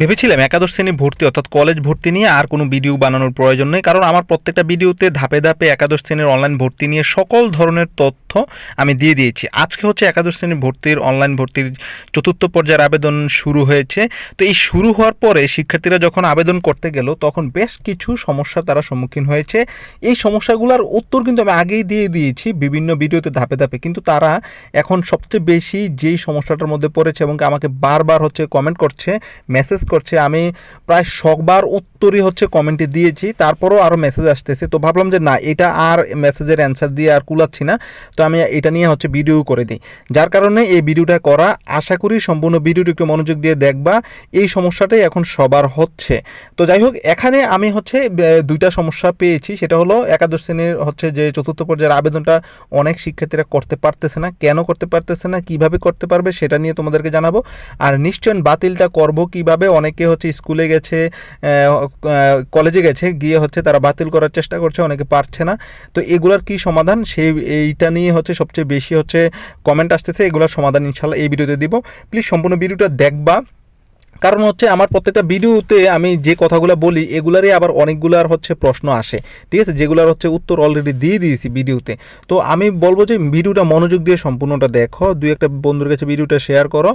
ভেবেছিলাম একাদশ শ্রেণি ভর্তি অর্থাৎ কলেজ ভর্তি নিয়ে আর কোনো ভিডিও বানানোর প্রয়োজন নেই, কারণ আমার প্রত্যেকটা ভিডিওতে ধাপে ধাপে একাদশ শ্রেণির অনলাইন ভর্তি নিয়ে সকল ধরনের তথ্য আমি দিয়ে দিয়েছি। আজকে হচ্ছে একাদশ শ্রেণির ভর্তির অনলাইন ভর্তির চতুর্থ পর্যায়ের আবেদন শুরু হয়েছে। তো এই শুরু হওয়ার পরে শিক্ষার্থীরা যখন আবেদন করতে গেল, তখন বেশ কিছু সমস্যা তারা সম্মুখীন হয়েছে। এই সমস্যাগুলোর উত্তর কিন্তু আমি আগেই দিয়ে দিয়েছি বিভিন্ন ভিডিওতে ধাপে ধাপে, কিন্তু তারা এখন সবচেয়ে বেশি যেই সমস্যাটার মধ্যে পড়েছে এবং আমাকে বারবার হচ্ছে কমেন্ট করছে মেসেজ করছে, আমি প্রায় সবার উত্তরই হচ্ছে কমেন্টে দিয়েছি, তারপরও আরও মেসেজ আসতেছে। তো ভাবলাম যে না, এটা আর মেসেজের অ্যান্সার দিয়ে আর কুলাচ্ছি না, তো আমি এটা নিয়ে হচ্ছে ভিডিও করে দিই। যার কারণে এই ভিডিওটা করা, আশা করি সম্পূর্ণ ভিডিওটি একটু মনোযোগ দিয়ে দেখবা, এই সমস্যাটাই এখন সবার হচ্ছে। তো যাই হোক, এখানে আমি হচ্ছে দুইটা সমস্যা পেয়েছি, সেটা হলো একাদশ শ্রেণির হচ্ছে যে চতুর্থ পর্যায়ের আবেদনটা অনেক শিক্ষার্থীরা করতে পারতেছে না। কেন করতে পারতেছে না? কীভাবে করতে পারবে? সেটা নিয়ে তোমাদেরকে জানাব। আর নিশ্চয় বাতিলটা করব কীভাবে? অনেকে হচ্ছে স্কুলে গেছে কলেজে গেছে, গিয়ে হচ্ছে তারা বাতিল করার চেষ্টা করছে, অনেকে পারছে না। তো এগুলার কি সমাধান? সেই, এইটা নিয়ে হচ্ছে সবচেয়ে বেশি হচ্ছে কমেন্ট আসতেছে, এগুলোর সমাধান ইনশাল্লাহ এই ভিডিওতে দিব। প্লিজ সম্পূর্ণ ভিডিওটা দেখবা। কারণ হচ্ছে আমার প্রত্যেকটা ভিডিওতে আমি যে কথাগুলো বলি, এগুলারই আবার অনেকগুলার হচ্ছে প্রশ্ন আসে। ঠিক আছে? যেগুলার হচ্ছে উত্তর অলরেডি দিয়ে দিয়েছি ভিডিওতে। তো আমি বলব যে ভিডিওটা মনোযোগ দিয়ে সম্পূর্ণটা দেখো, দুই একটা বন্ধুর কাছে ভিডিওটা শেয়ার করো,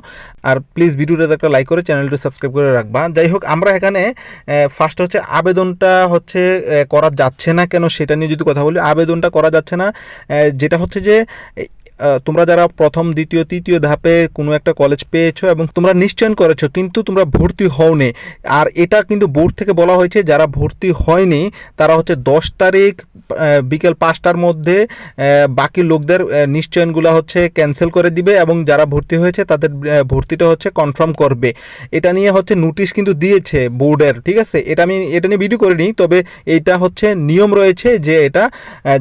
আর প্লিজ ভিডিওটাতে একটা লাইক করে চ্যানেলটা সাবস্ক্রাইব করে রাখবা। যাই হোক, আমরা এখানে ফার্স্ট হচ্ছে আবেদনটা হচ্ছে করা যাচ্ছে না কেন সেটা নিয়ে যদি কথা বলি, আবেদনটা করা যাচ্ছে না যেটা হচ্ছে যে তোমরা যারা প্রথম, দ্বিতীয়, তৃতীয় ধাপে কোনো একটা কলেজ পেয়েছ এবং তোমরা নিশ্চয়ন করেছ, কিন্তু তোমরা ভর্তি হওনি। আর এটা কিন্তু বোর্ড থেকে বলা হয়েছে, যারা ভর্তি হয়নি, তারা হচ্ছে দশ তারিখ বিকেল পাঁচটার মধ্যে বাকি লোকদের নিশ্চয়নগুলো হচ্ছে ক্যান্সেল করে দিবে এবং যারা ভর্তি হয়েছে, তাদের ভর্তিটা হচ্ছে কনফার্ম করবে। এটা নিয়ে হচ্ছে নোটিশ কিন্তু দিয়েছে বোর্ডের, ঠিক আছে? এটা আমি, এটা নিয়ে ভিডিও করিনি, তবে এইটা হচ্ছে নিয়ম রয়েছে যে এটা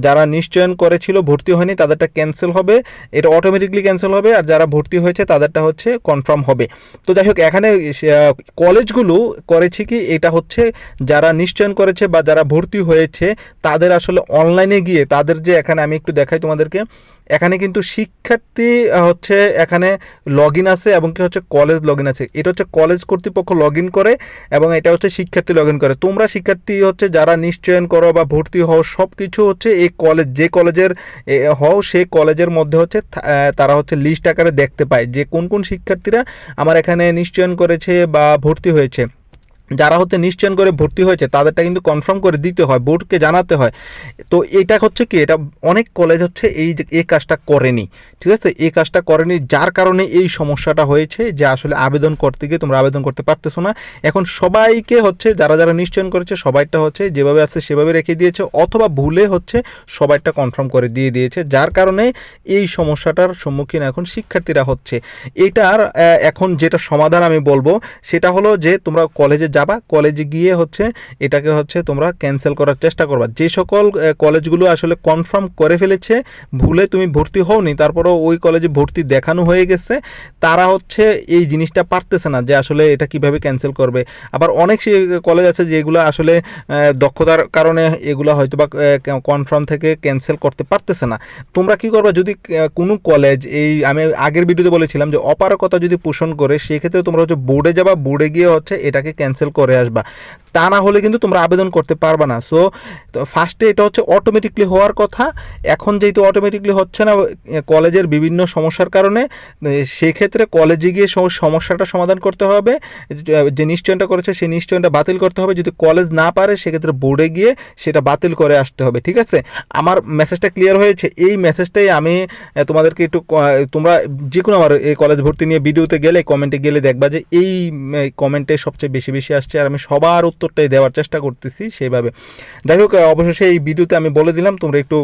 যারা নিশ্চয়ন করেছিল, ভর্তি হয়নি, তাদেরটা ক্যান্সেল হবে। এটা অটোমেটিকলি ক্যান্সেল হবে আর যারা ভর্তি হয়েছে তাদেরটা হচ্ছে কনফার্ম হবে। তো যাই হোক, এখানে কলেজগুলো করেছে কি, এটা হচ্ছে যারা নিশ্চয়ন করেছে বা যারা ভর্তি হয়েছে, তাদের আসলে অনলাইনে গিয়ে, তাদের যে এখানে আমি একটু দেখাই তোমাদেরকে এখানে কিন্তু শিক্ষার্থী হচ্ছে এখানে লগ ইন আছে এবং কি হচ্ছে কলেজ লগ আছে। এটা হচ্ছে কলেজ কর্তৃপক্ষ লগ করে এবং এটা হচ্ছে শিক্ষার্থী লগ করে। তোমরা শিক্ষার্থী হচ্ছে যারা নিশ্চয়ন করো বা ভর্তি হও সব কিছু হচ্ছে এই কলেজ যে কলেজের হও সেই কলেজের মধ্যে হচ্ছে তারা হচ্ছে লিস্ট আকারে দেখতে পায় যে কোন কোন শিক্ষার্থীরা আমার এখানে নিশ্চয়ন করেছে বা ভর্তি হয়েছে। যারা হচ্ছে নিশ্চয়ন করে ভর্তি হয়েছে, তাদেরটা কিন্তু কনফার্ম করে দিতে হয়, বোর্ডকে জানাতে হয়। তো এটা হচ্ছে কি, এটা অনেক কলেজ হচ্ছে এই এই কাজটা করেনি, ঠিক আছে? এই কাজটা করেনি যার কারণে এই সমস্যাটা হয়েছে যে আসলে আবেদন করতে গিয়ে তোমরা আবেদন করতে পারতেছো না। এখন সবাইকে হচ্ছে, যারা যারা নিশ্চয়ন করেছে, সবাইটা হচ্ছে যেভাবে আছে সেভাবে রেখে দিয়েছে, অথবা ভুলে হচ্ছে সবাইটা কনফার্ম করে দিয়ে দিয়েছে, যার কারণে এই সমস্যাটার সম্মুখীন এখন শিক্ষার্থীরা হচ্ছে। এটার এখন যেটা সমাধান আমি বলব, সেটা হলো যে তোমরা কলেজে যাবা কলেজে গিয়ে হচ্ছে এটাকে হচ্ছে তোমরা ক্যান্সেল করার চেষ্টা করবা। যে সকল কলেজগুলো আসলে কনফার্ম করে ফেলেছে, ভুলে তুমি ভর্তি হওনি, তারপরেও ওই কলেজে ভর্তি দেখানো হয়ে গেছে, তারা হচ্ছে এই জিনিসটা পারতেছে না যে আসলে এটা কীভাবে ক্যান্সেল করবে। আবার অনেক কলেজ আছে যেগুলো আসলে দক্ষতার কারণে এগুলো হয়তো বা কনফার্ম থেকে ক্যান্সেল করতে পারতেছে না। তোমরা কি করবা যদি কোনো কলেজ এই, আমি আগের ভিডিওতে বলেছিলাম যে অপারকতা যদি পোষণ করে সেক্ষেত্রে তোমরা হচ্ছে বোর্ডে যাবা বোর্ডে গিয়ে হচ্ছে এটাকে ক্যান্সেল করে আসবা। তা না হলে কিন্তু তোমরা আবেদন করতে পারবে না। সো ফার্স্টে এটা হচ্ছে অটোমেটিকলি হওয়ার কথা। এখন যেহেতু অটোমেটিকলি হচ্ছে না কলেজের বিভিন্ন সমস্যার কারণে সেক্ষেত্রে কলেজে গিয়ে সমস্যাটা সমাধান করতে হবে। যে নিশ্চয়নটা করেছে, সেই নিশ্চয়নটা বাতিল করতে হবে। যদি কলেজ না পারে, সেক্ষেত্রে বোর্ডে গিয়ে সেটা বাতিল করে আসতে হবে, ঠিক আছে? আমার মেসেজটা ক্লিয়ার হয়েছে। এই মেসেজটাই আমি তোমাদেরকে একটু তোমরা যে কোনো আমার এই কলেজ ভর্তি নিয়ে ভিডিওতে গেলে কমেন্টে গেলে দেখবা যে এই কমেন্টে সবচেয়ে বেশি বেশি আসছে আর আমি সবার উত্তরটাই দেওয়ার চেষ্টা করতেছি সেইভাবে। যাই হোক অবশেষে এই ভিডিওতে আমি বলে দিলাম, তোমরা একটু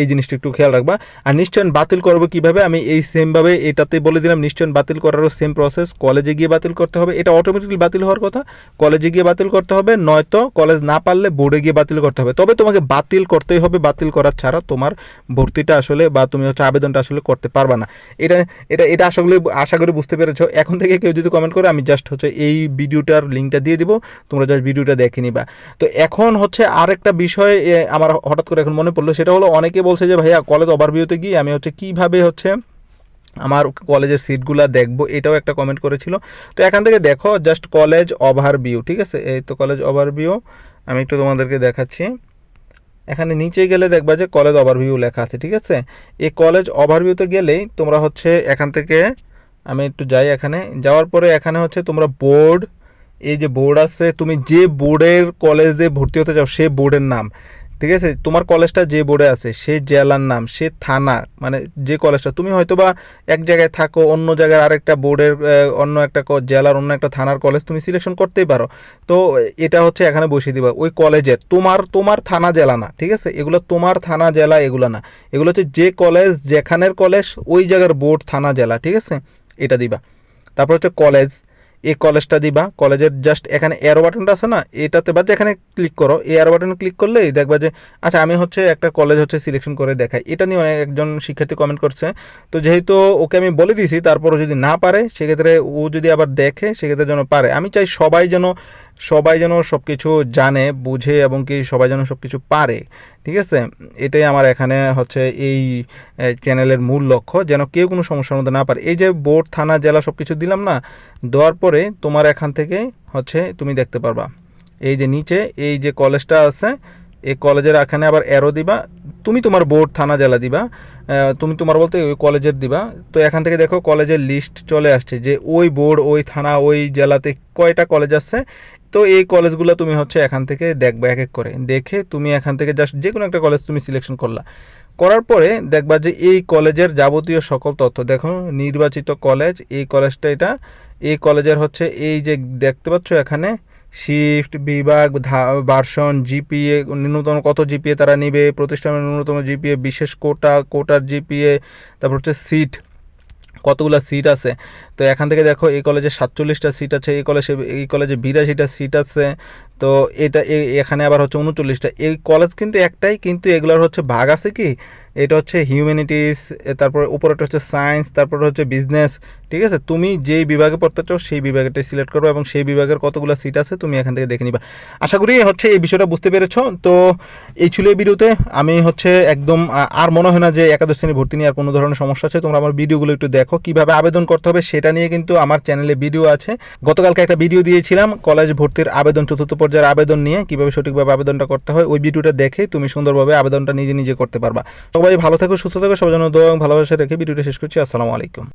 এই জিনিসটা একটু খেয়াল রাখবা। আর নিশ্চয়ন বাতিল করব কীভাবে? আমি এই সেমভাবে এটাতে বলে দিলাম নিশ্চয়ন বাতিল করারও সেম প্রসেস কলেজে গিয়ে বাতিল করতে হবে। এটা অটোমেটিকলি বাতিল হওয়ার কথা। কলেজে গিয়ে বাতিল করতে হবে, নয়তো কলেজ না পারলে বোর্ডে গিয়ে বাতিল করতে হবে। তবে তোমাকে বাতিল করতেই হবে, বাতিল করার ছাড়া তোমার ভর্তিটা আসলে বা তুমি হচ্ছে আবেদনটা আসলে করতে পারবা না। এটা এটা এটা করি, আশা করি বুঝতে পেরেছ। এখন থেকে কেউ যদি কমেন্ট করে, আমি জাস্ট হচ্ছে এই ভিডিওটার লিঙ্কটা দিয়ে দিব, তোমরা জাস্ট ভিডিওটা দেখে নিবা। তো এখন হচ্ছে আরেকটা বিষয় আমার হঠাৎ করে এখন মনে পড়ল, সেটা হলো অনেকে বলছে যে, ভাইয়া কলেজ ওভারভিউতে গিয়ে আমি হচ্ছে কীভাবে হচ্ছে আমার কলেজের সিটগুলো দেখব? এটাও একটা কমেন্ট করেছিল। তো এখান থেকে দেখো জাস্ট কলেজ ওভারভিউ ঠিক আছে? এই তো কলেজ ওভারভিউ আমি একটু তোমাদেরকে দেখাচ্ছি। এখানে নিচে গেলে দেখবা যে কলেজ ওভারভিউ লেখা আছে, ঠিক আছে? এই কলেজ ওভারভিউতে গেলেই তোমরা হচ্ছে এখান থেকে, আমি একটু যাই এখানে, যাওয়ার পরে এখানে হচ্ছে তোমরা বোর্ড এই যে বোর্ড আছে, তুমি যে বোর্ডের কলেজে ভর্তি হতে চাও, সে বোর্ডের নাম। ঠিক আছে? তোমার কলেজটা যে বোর্ডে আছে, সে জেলার নাম, সে থানা মানে যে কলেজটা তুমি হয়তো বা এক জায়গায় থাকো, অন্য জায়গার আরেকটা বোর্ডের অন্য একটা জেলার, অন্য একটা থানার কলেজ তুমি সিলেকশন করতেই পারো। তো এটা হচ্ছে এখানে বসিয়ে দিবা, ওই কলেজের তোমার তোমার থানা জেলা না, ঠিক আছে? এগুলো তোমার থানা জেলা, এগুলো না। এগুলো হচ্ছে যে কলেজ যেখানের কলেজ ওই জায়গার বোর্ড থানা, জেলা, ঠিক আছে? এটা দিবা। তারপর হচ্ছে কলেজ এই কলেজটা দিবা কলেজের জাস্ট এখানে এরো বাটনটা আছে না, এটাতে বা এখানে ক্লিক করো, এই এরো বাটনে ক্লিক করলেই দেখবা যে আচ্ছা আমি হচ্ছে একটা কলেজ হচ্ছে সিলেকশন করে দেখাই। এটা নিয়ে অনেক একজন শিক্ষার্থী কমেন্ট করছে। তো যেহেতু ওকে আমি বলে দিয়েছি, তারপরও যদি না পারে, সেক্ষেত্রে ও যদি আবার দেখে, সেক্ষেত্রে যেন পারে। আমি চাই সবাই যেন সবাই যেন সব কিছু জানে, বুঝে এবং কি সবাই যেন সব কিছু পারে, ঠিক আছে? এটাই আমার এখানে হচ্ছে এই চ্যানেলের মূল লক্ষ্য, যেন কেউ কোনো সমস্যার মধ্যে না পারে। এই যে বোর্ড, থানা, জেলা সব কিছু দিলাম না, দেওয়ার পরে তোমার এখান থেকে হচ্ছে তুমি দেখতে পারবা। এই যে নিচে, এই যে কলেজটা আছে, এই কলেজের এখানে আবার অ্যারো দিবা, তুমি তোমার বোর্ড, থানা, জেলা দিবা তুমি তোমার বলতে ওই কলেজের দিবা। তো এখান থেকে দেখো কলেজের লিস্ট চলে আসছে যে ওই বোর্ড, ওই থানা, ওই জেলাতে কয়টা কলেজ আছে তো এই কলেজগুলো তুমি হচ্ছে এখান থেকে দেখবা এক এক করে। দেখে তুমি এখান থেকে জাস্ট যে কোনো একটা কলেজ তুমি সিলেকশন করলা। করার পরে দেখবা যে এই কলেজের যাবতীয় সকল তথ্য, দেখো নির্বাচিত কলেজ এই কলেজটা এটা, এই কলেজের হচ্ছে এই যে দেখতে পাচ্ছ এখানে শিফট বিভাগ ভার্সন জিপিএ ন্যূনতম কত জিপিএ তারা নিবে, প্রতিষ্ঠানের ন্যূনতম জিপিএ বিশেষ কোটা, কোটার জিপিএ তারপর হচ্ছে সিট কতগুলো সিট আছে? তো এখান থেকে দেখো, এই কলেজে সাতচল্লিশটা সিট আছে, এই কলেজে এই কলেজে বিরাশিটা সিট আছে তো এটা এখানে আবার হচ্ছে উনচল্লিশটা। এই কলেজ কিন্তু একটাই, কিন্তু এগুলোর হচ্ছে ভাগ আছে কি? এটা হচ্ছে হিউম্যানিটিস তারপরে উপরেটা হচ্ছে সায়েন্স তারপরে হচ্ছে বিজনেস ঠিক আছে? তুমি যেই বিভাগে পড়তে চাও, সেই বিভাগটাই সিলেক্ট করবে এবং সেই বিভাগের কতগুলো সিট আছে, তুমি এখান থেকে দেখে নিবা। আশা করি হচ্ছে এই বিষয়টা বুঝতে পেরেছ। তো এই ছিল এই ভিডিওতে। আমি হচ্ছে একদম আর মনে হয় না যে একাদশ শ্রেণি ভর্তি নিয়ে আর কোনো ধরনের সমস্যা আছে। তোমরা আমার ভিডিওগুলো একটু দেখো, কীভাবে আবেদন করতে হবে সেটা নিয়ে কিন্তু আমার চ্যানেলে ভিডিও আছে। গতকালকে একটা ভিডিও দিয়েছিলাম কলেজ ভর্তির আবেদন চতুর্থ পর্যায়ের আবেদন নিয়ে কীভাবে সঠিকভাবে আবেদনটা করতে হয়, ওই ভিডিওটা দেখে তুমি সুন্দরভাবে আবেদনটা নিজে নিজে করতে পারবা। সবাই ভালো থাকো, সুস্থ থাকো, সবার জন্য দোয়া ভালোবাসা রেখে ভিডিওটা শেষ করছি। আসসালামু আলাইকুম।